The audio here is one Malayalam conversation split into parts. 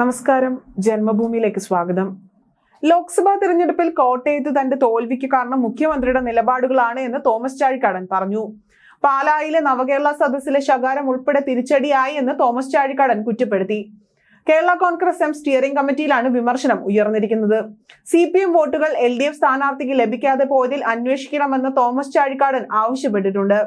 നമസ്കാരം. ജന്മഭൂമിയിലേക്ക് സ്വാഗതം. ലോക്സഭാ തിരഞ്ഞെടുപ്പിൽ കോട്ടയത്ത് തന്റെ തോൽവിക്ക് കാരണം മുഖ്യമന്ത്രിയുടെ നിലപാടുകളാണ് എന്ന് തോമസ് ചാഴിക്കാടൻ പറഞ്ഞു. പാലായിലെ നവകേരള സദസ്സിലെ ശകാരം ഉൾപ്പെടെ തിരിച്ചടിയായി എന്ന് തോമസ് ചാഴിക്കാടൻ കുറ്റപ്പെടുത്തി. കേരള കോൺഗ്രസ് എം സ്റ്റിയറിംഗ് കമ്മിറ്റിയിലാണ് വിമർശനം ഉയർന്നിരിക്കുന്നത്. സി പി എം വോട്ടുകൾ എൽ ഡി എഫ് സ്ഥാനാർത്ഥിക്ക് ലഭിക്കാതെ പോയതിൽ അന്വേഷിക്കണമെന്ന് തോമസ് ചാഴിക്കാടൻ ആവശ്യപ്പെട്ടിട്ടുണ്ട്.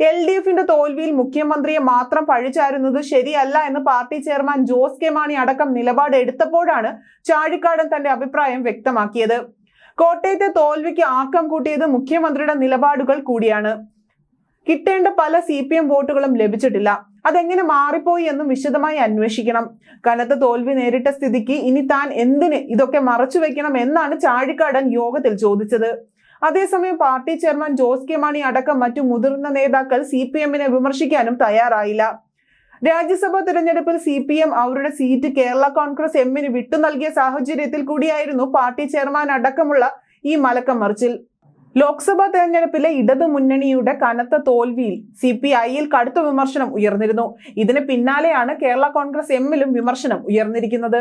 എൽ ഡി എഫിന്റെ തോൽവിയിൽ മുഖ്യമന്ത്രിയെ മാത്രം പഴിച്ചായിരുന്നത് ശരിയല്ല എന്ന് party chairman Jose K Mani അടക്കം നിലപാട് എടുത്തപ്പോഴാണ് ചാഴിക്കാടൻ തന്റെ അഭിപ്രായം വ്യക്തമാക്കിയത്. കോട്ടയത്തെ തോൽവിക്ക് ആക്കം കൂട്ടിയത് മുഖ്യമന്ത്രിയുടെ നിലപാടുകൾ കൂടിയാണ്. കിട്ടേണ്ട പല സി പി എം വോട്ടുകളും ലഭിച്ചിട്ടില്ല. അതെങ്ങനെ മാറിപ്പോയി എന്നും വിശദമായി അന്വേഷിക്കണം. കനത്ത തോൽവി നേരിട്ട സ്ഥിതിക്ക് ഇനി താൻ എന്തിന് ഇതൊക്കെ മറച്ചു വെക്കണം എന്നാണ് ചാഴിക്കാടൻ യോഗത്തിൽ ചോദിച്ചത്. അതേസമയം party chairman Jose K Mani അടക്കം മറ്റു മുതിർന്ന നേതാക്കൾ സി പി എമ്മിനെ വിമർശിക്കാനും തയ്യാറായില്ല. രാജ്യസഭാ തിരഞ്ഞെടുപ്പിൽ സി പി എം അവരുടെ സീറ്റ് കേരള കോൺഗ്രസ് എമ്മിന് വിട്ടു നൽകിയ സാഹചര്യത്തിൽ കൂടിയായിരുന്നു പാർട്ടി ചെയർമാൻ അടക്കമുള്ള ഈ മലക്കം മറിച്ചിൽ. ലോക്സഭാ തെരഞ്ഞെടുപ്പിലെ ഇടതു മുന്നണിയുടെ കനത്ത തോൽവിയിൽ സി പി ഐയിൽ കടുത്ത വിമർശനം ഉയർന്നിരുന്നു. ഇതിന് പിന്നാലെയാണ് കേരള കോൺഗ്രസ് എമ്മിലും വിമർശനം ഉയർന്നിരിക്കുന്നത്.